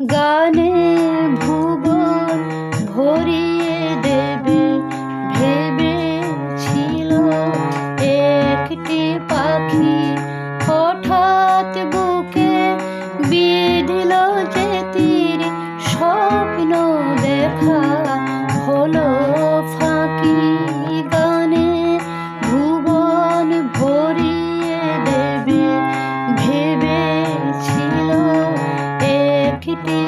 গানে ভুব Thank you.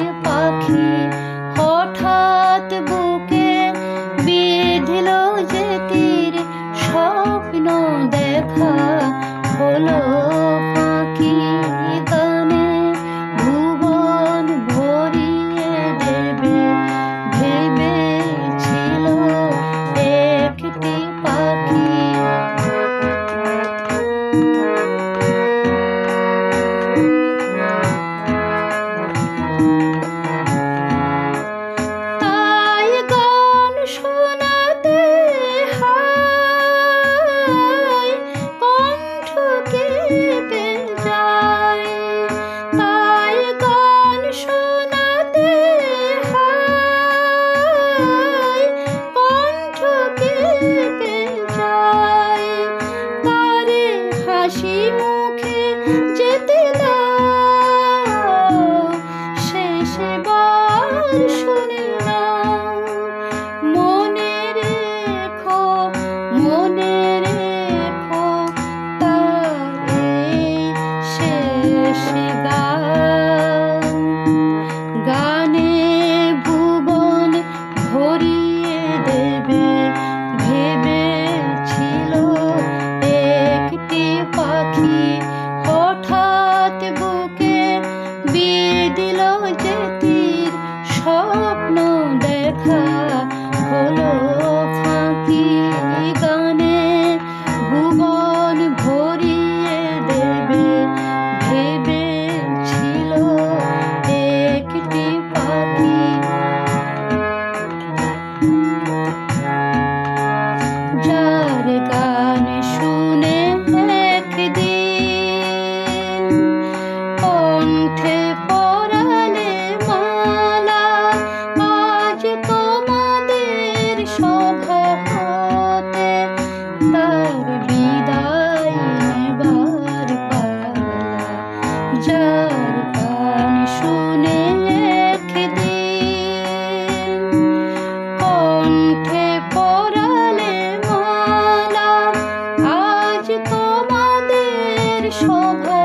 দেবে ভেবেছিল পাখি বুকে দিল যে তীর স্বপ্ন দেখা হলো। 你说。